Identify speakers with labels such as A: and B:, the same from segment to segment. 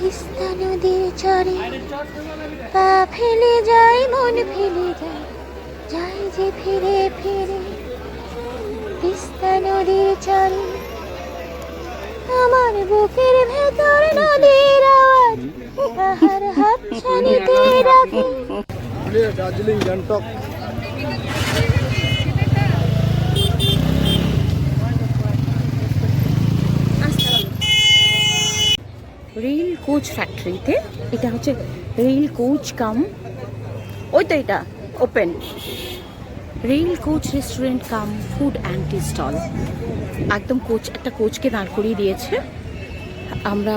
A: তিস্তা নদীর চরে পা ফেলে যাই মন ফেলে যায় যাই যে ফিরে ফিরে তিস্তা নদীর চরে আমার বুকের ভেতর নদীর আওয়াজ পাহাড় হাত ছানিতে রাখে দার্জিলিং গ্যাংটক কোচ ফ্যাক্টরিতে এটা হচ্ছে রেল কোচ কাম ওই তো এটা open rail coach restaurant cum food and tea stall একদম কোচ একটা কোচকে দাঁড় করিয়ে দিয়েছে আমরা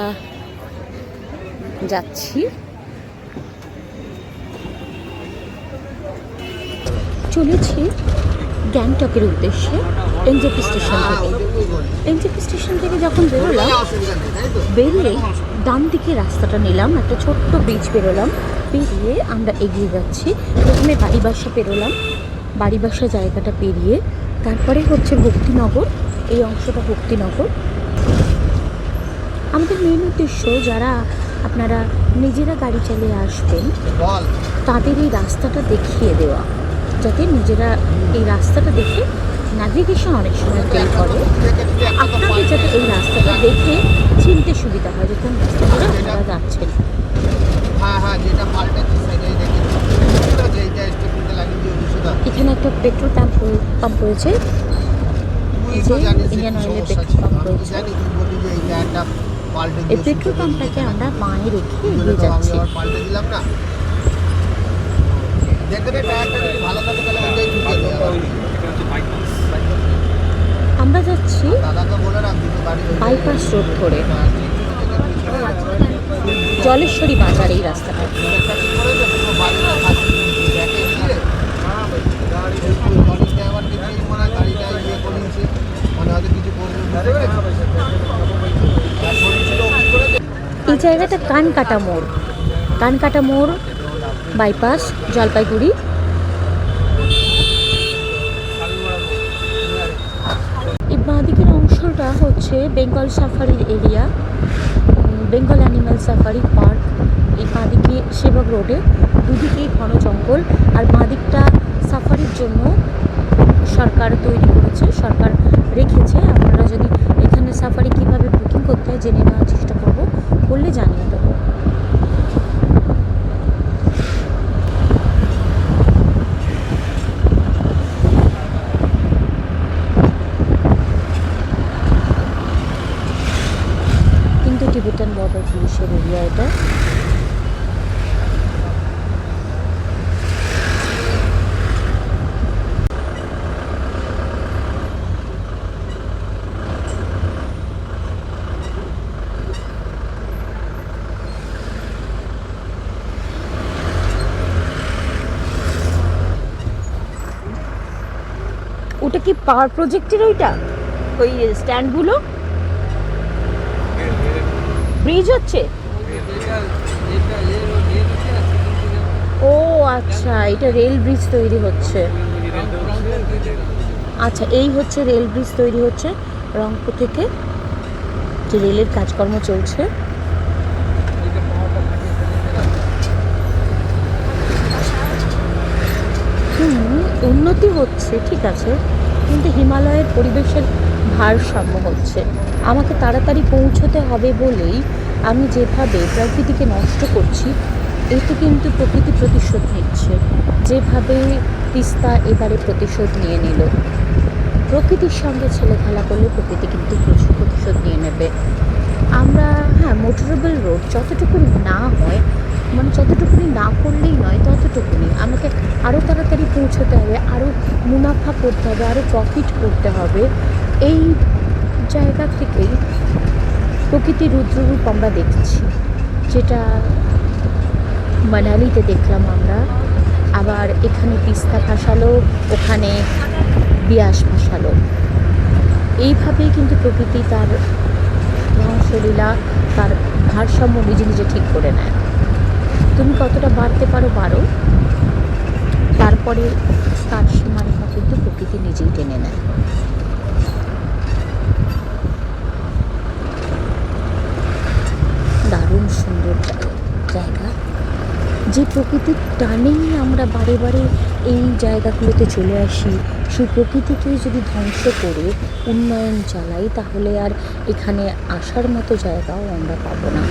A: যাচ্ছি চলেছি গ্যাংটকের উদ্দেশ্যে এনজেপি স্টেশন থেকে এনজেপি স্টেশন থেকে যখন বেরোলাম বেরিয়ে ডান দিকে রাস্তাটা নিলাম একটা ছোট্ট বীজ বেরোলাম পেরিয়ে আমরা এগিয়ে যাচ্ছি প্রথমে বাড়ি বাসা পেরোলাম বাসা জায়গাটা পেরিয়ে তারপরে হচ্ছে ভক্তিনগর এই অংশটা ভক্তিনগর আমাদের মেন উদ্দেশ্য যারা আপনারা নিজেরা গাড়ি চালিয়ে আসবেন তাদের এই রাস্তাটা দেখিয়ে দেওয়া যাতে নিজেরা এই রাস্তাটা দেখে নাভিগেশন অনেক সময় ফেল করে আপনাকে যাতে এই রাস্তাটা দেখে চিনতে সুবিধা হয় যে কোন রাস্তাটা করে আপনারা যাচ্ছেন এখানে একটা পেট্রোল পাম্প পাম্প রয়েছে ইন্ডিয়ান অয়েলের পেট্রোল পাম্প রয়েছে এই পেট্রোল পাম্পটাকে আমরা বাঁয়ে রেখে এগিয়ে যাচ্ছি দেখতে ভালো থাকে তাহলে ঢুকে আমরা যাচ্ছি বাইপাস রোড ধরে আচ্ছা, জলেশ্বরী বাজার এই রাস্তাটা মানে মানে এই জায়গাটা কানকাটা মোড় কানকাটা মোড় বাইপাস জলপাইগুড়ি এটা হচ্ছে বেঙ্গল সাফারির area Bengal animal safari park এই বাঁদিকে সেবক রোডে দুদিকেই ঘন জঙ্গল আর বাঁদিকটা সাফারির জন্য সরকার তৈরি করেছে সরকার রেখেছে আপনারা যদি এখানে সাফারি কীভাবে বুকিং করতে হয় জেনে নেওয়ার চেষ্টা করবো করলে জানিয়ে দেবো কি পাওয়ার প্রজেক্টের ওইটা ওই স্ট্যান্ডগুলো ব্রিজ হচ্ছে ও আচ্ছা এটা রেল ব্রিজ তৈরি হচ্ছে আচ্ছা এই হচ্ছে রেল ব্রিজ তৈরি হচ্ছে রংপুর থেকে যে রেলের কাজকর্ম চলছে উন্নতি হচ্ছে ঠিক আছে কিন্তু হিমালয়ের পরিবেশের ভারসাম্য হচ্ছে আমাকে তাড়াতাড়ি পৌঁছতে হবে বলেই আমি যেভাবে প্রকৃতিকে নষ্ট করছি এতে কিন্তু প্রকৃতি প্রতিশোধ নিচ্ছে যেভাবে তিস্তা এবারে প্রতিশোধ নিয়ে নিল প্রকৃতির সঙ্গে ছেলে খেলা করলে প্রকৃতি কিন্তু প্রচুর প্রতিশোধ নিয়ে নেবে আমরা হ্যাঁ মোটরেবল রোড যতটুকু না হয় মানে যতটুকুনি না করলেই নয় ততটুকুনি আমাকে আরও তাড়াতাড়ি পৌঁছতে হবে আরও মুনাফা করতে হবে আরও প্রফিট করতে হবে এই জায়গা থেকেই প্রকৃতির রুদ্ররূপ আমরা দেখছি যেটা মানালিতে দেখলাম আমরা আবার এখানে তিস্তা ভাসালো ওখানে বিয়াস ভাসালো এইভাবেই কিন্তু প্রকৃতি তার ধ্বংসলীলা তার ভারসাম্য নিজে নিজে ঠিক করে নেয় তুমি কতটা বাড়তে পারো বাড়ো তারপরে তার সীমারেখা কিন্তু প্রকৃতি নিজেই টেনে নেয় দারুণ সুন্দর জায়গা যে প্রকৃতির টানেই আমরা বারে বারে এই জায়গাগুলোতে চলে আসি সেই প্রকৃতিকে যদি ধ্বংস করে উন্নয়ন চালাই তাহলে আর এখানে আসার মতো জায়গাও আমরা পাবো না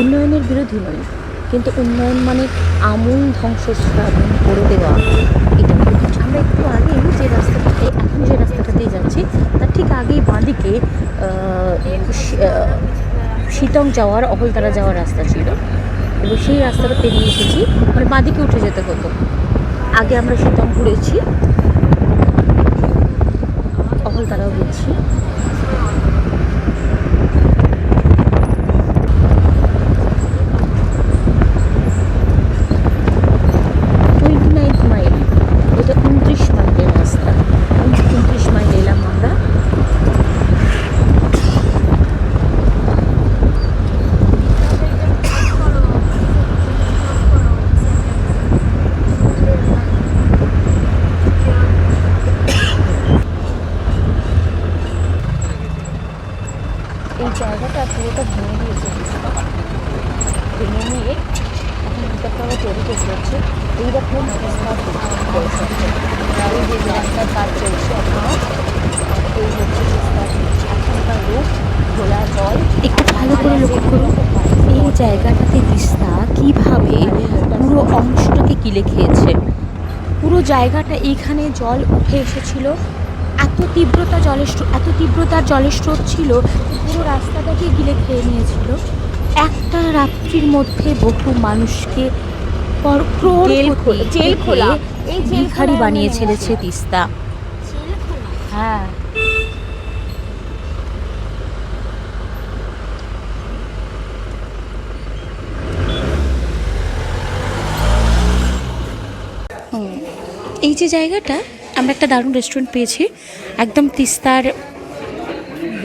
A: উন্নয়নের বিরোধী নয় কিন্তু উন্নয়ন মানে আমূল ধ্বংসস্থাপন করে দেওয়া এটা আমরা একটু আগেই যে রাস্তাটাতে এখন যে রাস্তাটাতে যাচ্ছি তার ঠিক আগেই বাঁদিকে শীতং যাওয়ার অহলতারা যাওয়ার রাস্তা ছিল এবং সেই রাস্তাটা পেরিয়ে এসেছি মানে বাঁদিকে উঠে যেতে হতো আগে আমরা শীতং ঘুরেছি অহলতারাও গেছি জায়গাটা এখানে জল উঠে এসেছিলো এত তীব্রতা জলের এত তীব্রতার জলের স্রোত ছিল পুরো রাস্তাটাকে গিলে খেয়ে নিয়েছিল একটা রাত্রির মধ্যে বহু মানুষকে জেল খোলা এই জেলখারি বানিয়ে ছেড়েছে তিস্তা হ্যাঁ এই যে জায়গাটা আমরা একটা দারুণ রেস্টুরেন্ট পেয়েছি একদম তিস্তার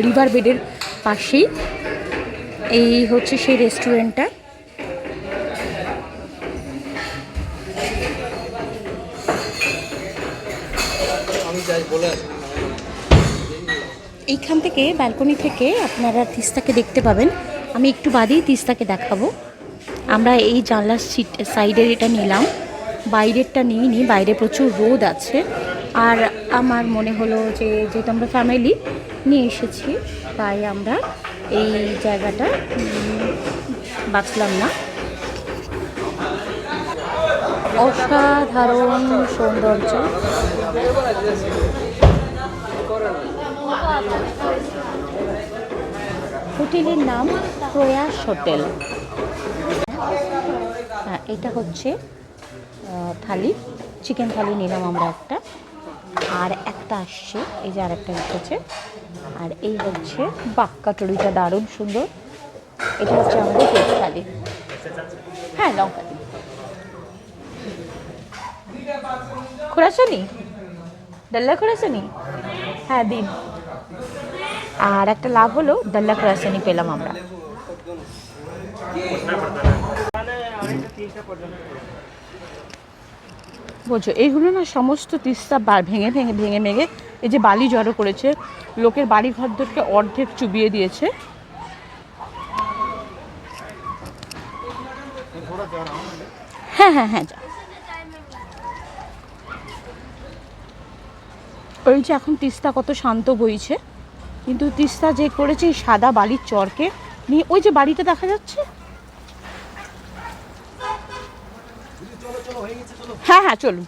A: রিভার বেডের পাশেই এই হচ্ছে সেই রেস্টুরেন্টটা এইখান থেকে ব্যালকনি থেকে আপনারা তিস্তাকে দেখতে পাবেন আমি একটু বাদেই তিস্তাকে দেখাবো আমরা এই জানলার সিট সাইডের এটা নিলাম বাইরেরটা নিই বাইরে প্রচুর রোদ আছে আর আমার মনে হলো যে যেহেতু আমরা ফ্যামিলি নিয়ে এসেছি তাই আমরা এই জায়গাটা বাঁচলাম না অসাধারণ সৌন্দর্য হোটেলের নাম প্রয়াস হোটেল হ্যাঁ, এটা হচ্ছে থালি চিকেন থালি নিলাম আমরা একটা আর একটা আসছে এই যে আর একটা এসেছে আর এই হচ্ছে বাক্কা টড়িটা দারুণ সুন্দর এটা হচ্ছে আমাদের ভেজ থালি হ্যাঁ লঙ্কা খোরাসনি ডাল্লা খোরাসনি হ্যাঁ দিন আর একটা লাভ হলো ডাল্লা খোরাসনি পেলাম আমরা মানে বলছো এইগুলো না সমস্ত তিস্তা ভেঙে ভেঙে ভেঙে ভেঙে এই যে বালি জড়ো করেছে লোকের বাড়ি ঘরদেরকে অর্ধেক চুবিয়ে দিয়েছে হ্যাঁ হ্যাঁ হ্যাঁ যা ওই যে এখন তিস্তা কত শান্ত বইছে কিন্তু তিস্তা যে করেছে সাদা বালির চরকে নিয়ে ওই যে বাড়িটা দেখা যাচ্ছে হ্যাঁ হ্যাঁ চলুন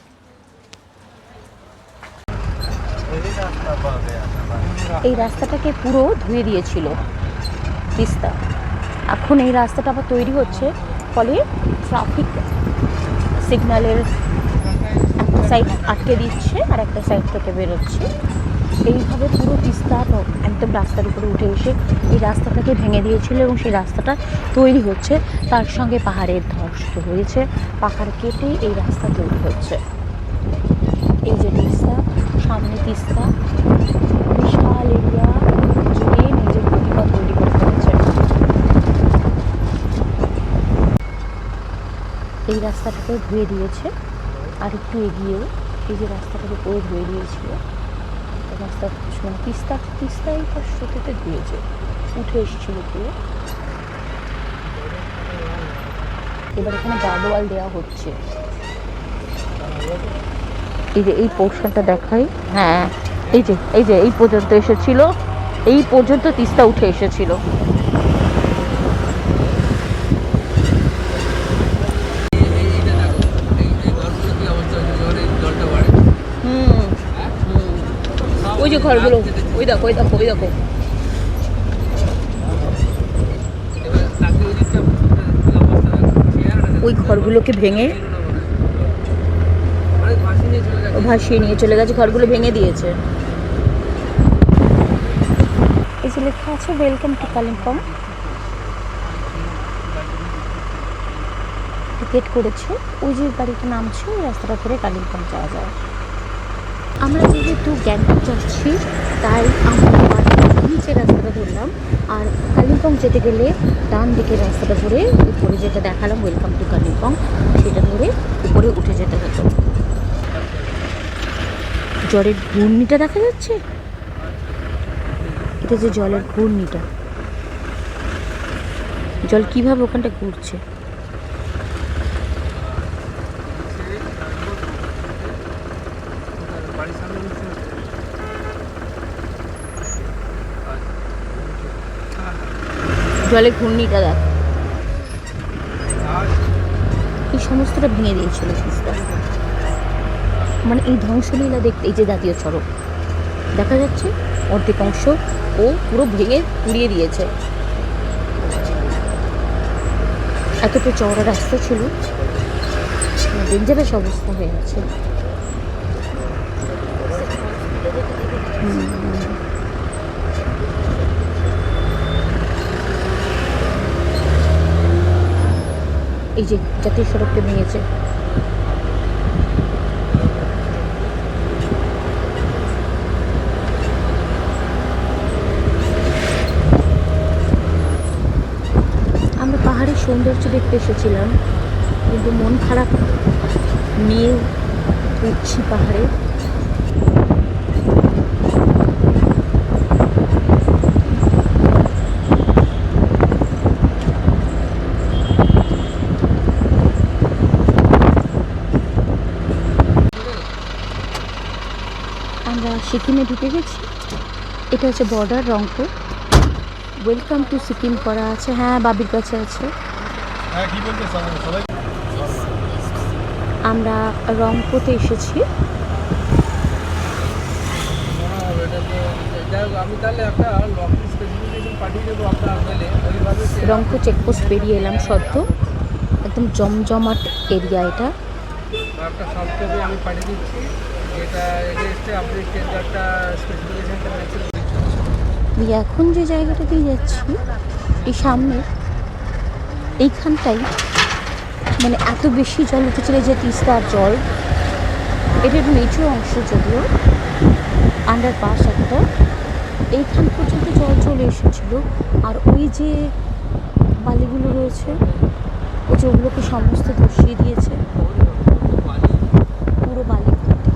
A: এই রাস্তাটাকে পুরো ধুয়ে দিয়েছিল তিস্তা এখন এই রাস্তাটা আবার তৈরি হচ্ছে ফলে ট্রাফিক সিগন্যালের একটা সাইড আটকে দিচ্ছে আর একটা সাইড থেকে বেরোচ্ছে এইভাবে পুরো বিস্তার একদম রাস্তার উপরে উঠে এসে এই রাস্তাটাকে ভেঙে দিয়েছিল এবং সেই রাস্তাটা তৈরি হচ্ছে তার সঙ্গে পাহাড়ের ধস হয়েছে পাহাড় কেটে এই রাস্তা তৈরি হচ্ছে এই যে তিস্তা সামনে তিস্তা বিশাল এরিয়া জুড়ে নিজের প্রতিভা তৈরি করতে হচ্ছে এই রাস্তাটাকে ধুয়ে দিয়েছে আর একটু এগিয়েও এই যে রাস্তাটাকে পরে ধুয়ে দিয়েছিল রাস্তা মানে তিস্তা তিস্তাই তার স্রোতেতে ধুয়েছে উঠে এসেছিল কেউ এবার এখানে গাদোয়াল দেওয়া হচ্ছে এই যে এই পোর্শনটা দেখাই হ্যাঁ এই যে এই যে এই পর্যন্ত এসেছিল এই পর্যন্ত তিস্তা উঠে এসেছিল যে ঘরগুলো ওই দেখো ওই দেখো ওই দেখো ওই ঘরগুলোকে ভেঙে ভাসিয়ে নিয়ে চলে গেছে ঘরগুলো ভেঙে দিয়েছে এই যে লেখা আছে ওয়েলকাম টু কালিম্পং টিকিট করেছে ওই যে বাড়িটা নামছে ওই রাস্তাটা ধরে কালিম্পং যাওয়া যায় একটু গ্যাংটক যাচ্ছি তাই আমরা নিচে রাস্তাটা ধরলাম আর কালিম্পং যেতে গেলে ডান দিকে রাস্তাটা ধরে উপরে যেটা দেখালাম ওয়েলকাম টু কালিম্পং সেটা ধরে উপরে উঠে যেতে হতো জলের ঘূর্ণিটা দেখা যাচ্ছে এটা যে জলের ঘূর্ণিটা জল কীভাবে ওখানটা ঘুরছে জলে ঘূর্ণিটা দেখ এই সমস্তটা ভেঙে দিয়েছিল মানে এই ধ্বংসলীলা দেখতে এই যে জাতীয় সড়ক দেখা যাচ্ছে অর্ধেক অংশ ও পুরো ভেঙে পুড়িয়ে দিয়েছে এতটা চওড়া রাস্তা ছিল ডেঞ্জারাস অবস্থা হয়ে গেছে হুম এই যে জাতীয় সড়ককে ভেঙেছে আমরা পাহাড়ের সৌন্দর্য দেখতে এসেছিলাম কিন্তু মন খারাপ নিয়ে উঠছি পাহাড়ে সিকিমে ঢুকে গেছি এটা হচ্ছে border Rangpur welcome to Sikkim করা আছে হ্যাঁ বাবির কাছে আছে হ্যাঁ, আমরা রংপুতে এসেছি হ্যাঁ, রংপুর চেকপোস্ট পেরিয়ে এলাম সদ্য একদম জমজমাট এরিয়া এটা আমি পাঠিয়ে দিচ্ছি এটা এখন যে জায়গাটা দিয়ে যাচ্ছি এই সামনে এইখানটাই মানে এত বেশি জল উঠেছিল যে তিস্তার জল এটার নিচু অংশ যদিও আন্ডারপাস একটা এইখান পর্যন্ত জল চলে এসেছিল আর ওই যে বালিগুলো রয়েছে ওই যে ওগুলোকে সমস্ত ধসিয়ে দিয়েছে পুরো বালি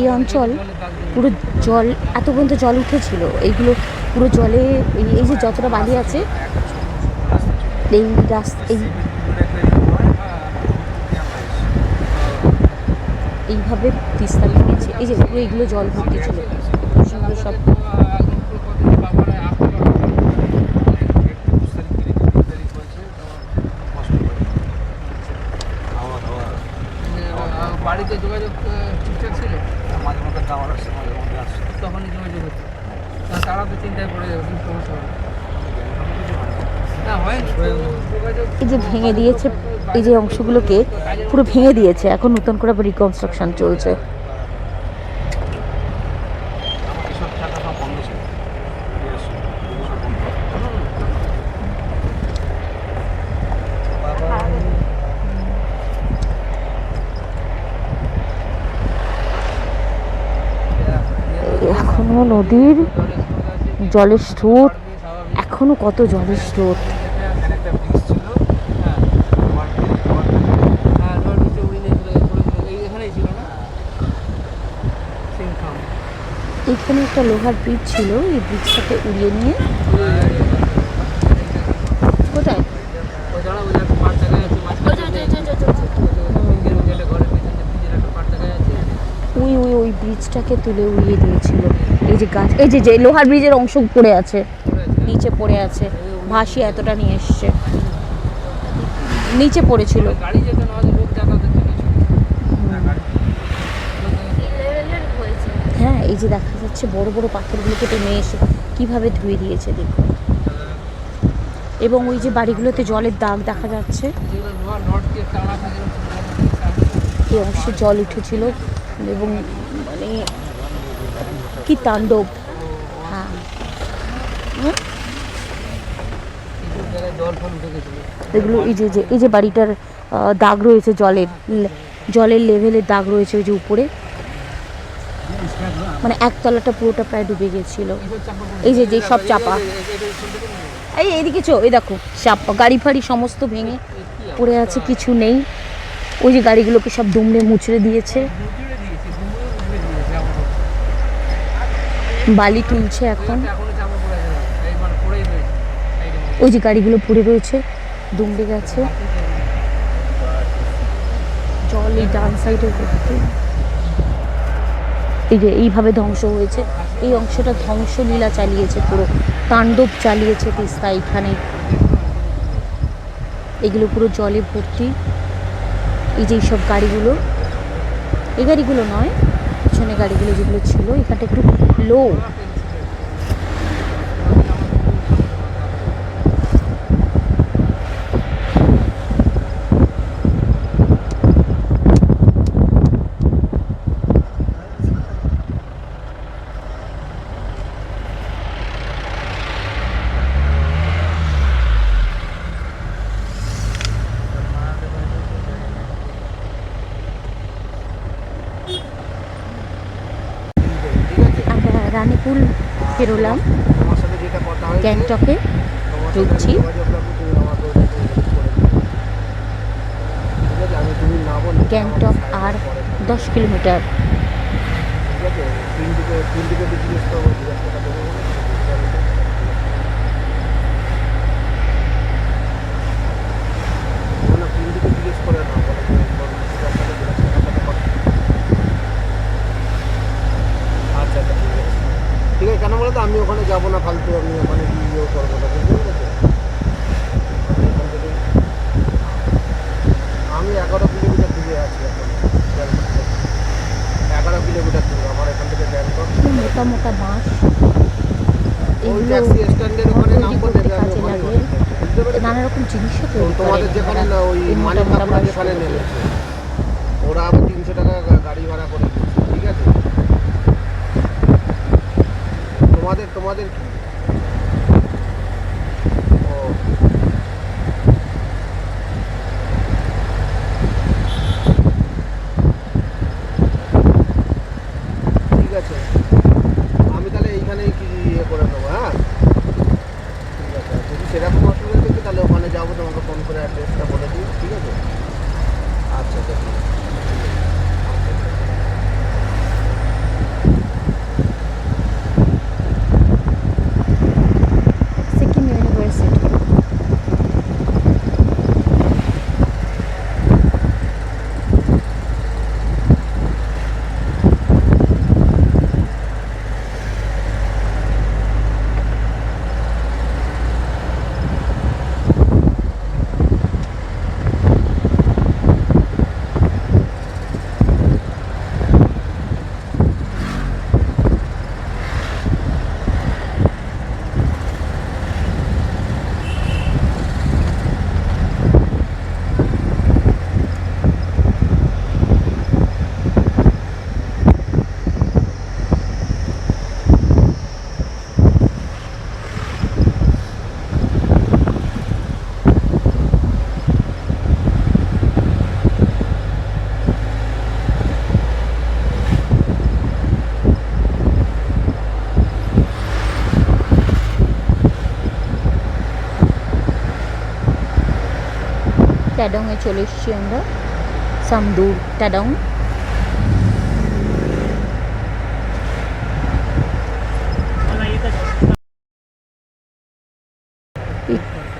A: এই অঞ্চল পুরো জল এত পর্যন্ত জল উঠেছিল এইগুলো পুরো জলে এই যে যতটা বালি আছে এই রাস্তা এই এইভাবে তিস্তা ভেঙেছে এই যে পুরো জল ভর্তি ছিল সব বাড়িতে যোগাযোগ ঠিকঠাক ছিল হ্যাঁ, মাঝে মধ্যে যাওয়ার আসছে মাঝে মধ্যে আসছে তখনই যোগাযোগ হচ্ছে তারা তো চিন্তায় পড়ে যাবে কিন্তু সমস্যা হবে এই যে ভেঙে দিয়েছে এই যে অংশগুলোকে পুরো ভেঙে দিয়েছে এখন নতুন করে রিকনস্ট্রাকশন চলছে নদীর জলের স্রোত এখনো কত জলের স্রোত এখানে একটা লোহার ব্রিজ ছিল এই ব্রিজটাকে উড়িয়ে নিয়ে কোথায় ওই ওই ওই ব্রিজটাকে তুলে উড়িয়ে দিয়েছিল এই যে গাছ এই যে যে লোহার ব্রিজের অংশ পড়ে আছে নিচে পড়ে আছে ভাসি এতটা নিয়ে এসছে নিচে পড়েছিল হ্যাঁ এই যে দেখা যাচ্ছে বড় বড় পাথরগুলোকে টেনে এসে কীভাবে ধুয়ে দিয়েছে দেখুন এবং ওই যে বাড়িগুলোতে জলের দাগ দেখা যাচ্ছে এই অংশে জল উঠেছিল এবং কি তাণ্ডব হ্যাঁ। এগুলো এই যে এই যে বাড়িটার দাগ রয়েছে জলের জলের লেভেলের দাগ রয়েছে ওই যে উপরে মানে একতলাটা পুরোটা প্রায় ডুবে গেছিল এই যে যে সব চাপা এই এইদিকে চো এই দেখো চাপা গাড়ি ফাড়ি সমস্ত ভেঙে পড়ে আছে কিছু নেই ওই যে গাড়িগুলোকে সব দুমড়ে মুচড়ে দিয়েছে বালি তুলছে এখন মানে ওই যে গাড়িগুলো পড়ে রয়েছে দুমড়ে গেছে জল এই ডান সাইডে এই যে এইভাবে ধ্বংস হয়েছে এই অংশটা ধ্বংসলীলা চালিয়েছে পুরো তাণ্ডব চালিয়েছে তিস্তা এখানে এগুলো পুরো জলে ভর্তি এই যে এইসব গাড়িগুলো এই গাড়িগুলো নয় পিছনে গাড়িগুলো যেগুলো ছিল এখানটা একটু low বেরোলাম গ্যাংটকে ঢুকছি গ্যাংটক আর দশ কিলোমিটার যাবো না ফালতু আমি ওখানে ইয়েও করবো না আমি এগারো কিলোমিটার দূরে আছি এখন এগারো কিলোমিটার দূরে আমার এখান থেকে ব্যাংকক মোটা মোটা বাঁশ স্ট্যান্ডের ওখানে নাম নানা রকম জিনিসও তৈরি
B: তোমাদের যেখানে ওই মানে যেখানে নেবে আমাদেরকে
A: এ চলে এসেছি আমরা সামদুর ট্যাডং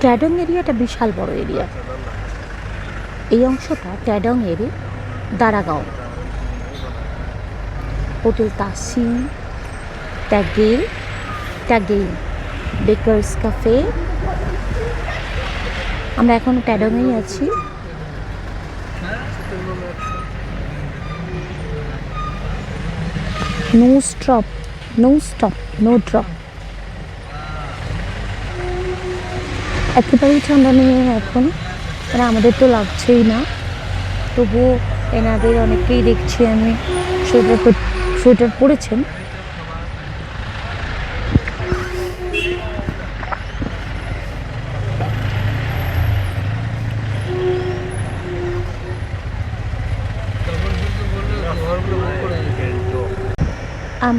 A: ট্যাডং এরিয়াটা বিশাল বড় এরিয়া এই অংশটা ট্যাডং এর দারাগাঁও হোটেল তাসিম ট্যাগেল ট্যাগেল বেকার্স কাফে আমরা এখন ক্যাডমেই আছি no stop no stop no drop একেবারেই ঠান্ডা নেই এখন মানে আমাদের তো লাগছেই না তবুও এনাদের অনেকেই দেখছি আমি সোয়েটার সোয়েটার পরেছেন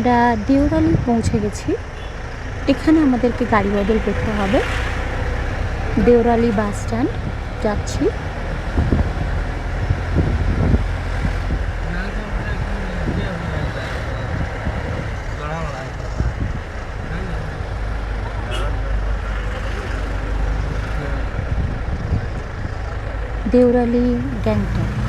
A: আমরা দেওরালি পৌঁছে গেছি এখানে আমাদেরকে গাড়ি বদল করতে হবে দেওরালি বাস স্ট্যান্ড যাচ্ছি দেওরালি গ্যাংটক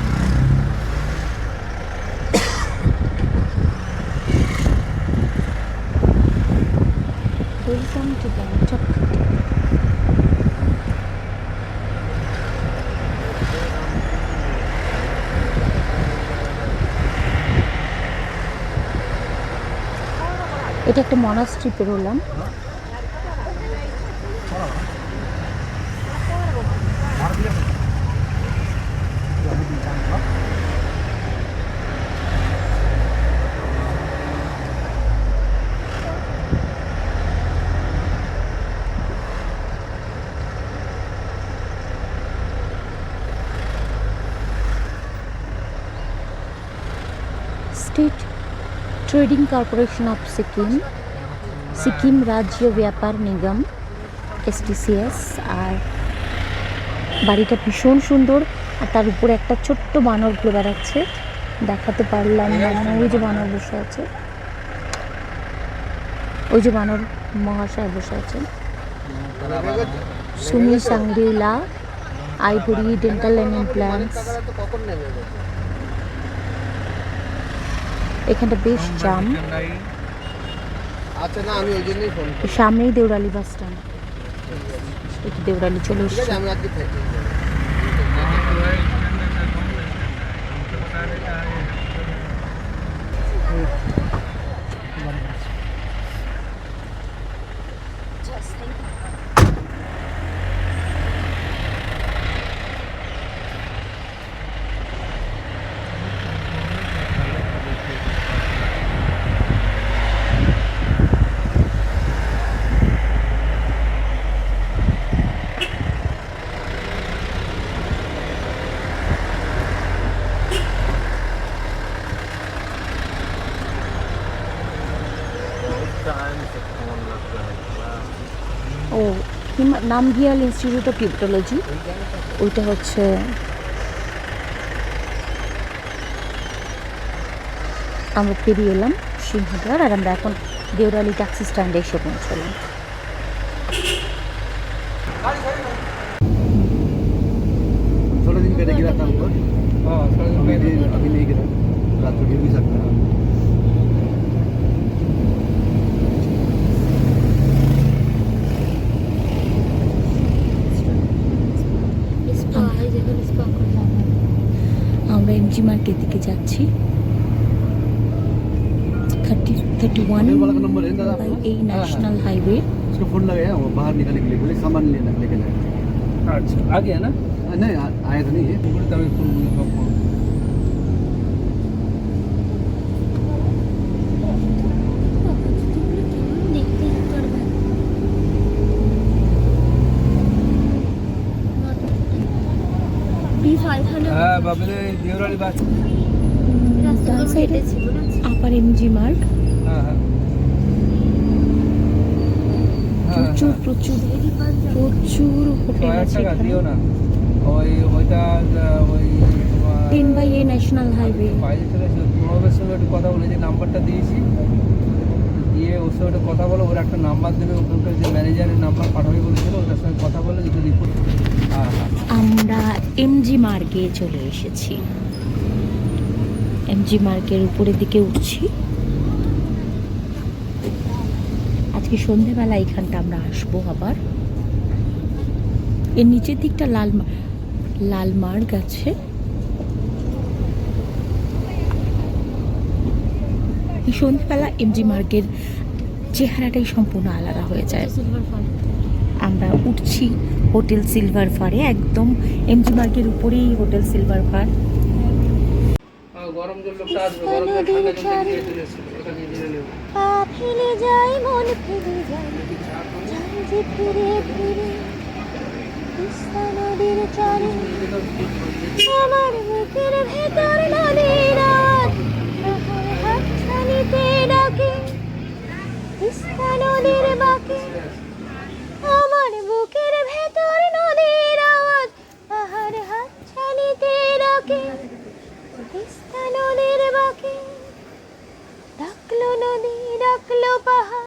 A: এটা একটা মনাস্ট্রি পেরোলাম state trading corporation of Sikkim Sikkim রাজ্য ব্যাপার নিগম এসটিসিএস আর বাড়িটা ভীষণ সুন্দর আর তার উপরে একটা ছোট্ট বানর ঘুরে বেড়াচ্ছে দেখাতে পারলাম না মানে ওই যে বানর বসে আছে ওই যে বানর মহাশয় বসে আছেন সুমি Shangrila ivory dental and implants এখানটা বেশ জাম আচ্ছা, সামনেই দেউরালি বাস স্ট্যান্ড দেউরালি চলে এসেছি নামগিয়াল ইনস্টিটিউট অফ ক্রিপ্টোলজি ওইটা হচ্ছে আমরা পেরিয়ে এলাম সিংহদ্বার আর আমরা এখন দেওরালি ট্যাক্সি স্ট্যান্ডে এসে পৌঁছলাম মার্কেট দিকে যাচ্ছি থার্টি থার্টি ওয়ান এই ন্যাশনাল হাইওয়ে
B: फोन लगाया वो बाहर निकलने के लिए बोले सामान लेना लेके जाए अच्छा आ गया ना नहीं आया तो नहीं है হ্যাঁ বাবলে হ্যাঁ,
A: হ্যাঁ। হ্যাঁ, প্রচুর প্রচুর প্রচুর হোটেল
B: ওইটা ওই
A: টেন বাই ন্যাশনাল হাইওয়ে
B: বাইরে চলে কথা বলে যে নাম্বারটা দিয়েছি গিয়ে ওর সঙ্গে কথা বলো ওর একটা নাম্বার দেবে ওখানকার যে ম্যানেজারের নাম্বার পাঠাবে বলেছিল ওটার সঙ্গে কথা বলে যদি রিপোর্ট
A: আমরা এমজি মার্গে চলে এসেছি এমজি মার্কের উপরের দিকে উঠছি আজকে সন্ধেবেলা এখানটা আমরা আসবো আবার এর নিচের দিকটা লাল লাল মার্গ আছে সন্ধ্যাবেলা এমজি মার্গের চেহারাটাই সম্পূর্ণ আলাদা হয়ে যায় আমরা উঠছি হোটেল সিলভার ফারে একদম এমজি মার্কের উপরেই হোটেল সিলভার ফার হ্যাঁ, যায় ভেতর ডাকে নদীর বাঁকে আমার বুকের ভেতর নদীর আওয়াজ পাহাড় হাত ছানিতে ডাকে তিস্তা নদীর বাকি ডাকলো নদী ডাকলো পাহাড়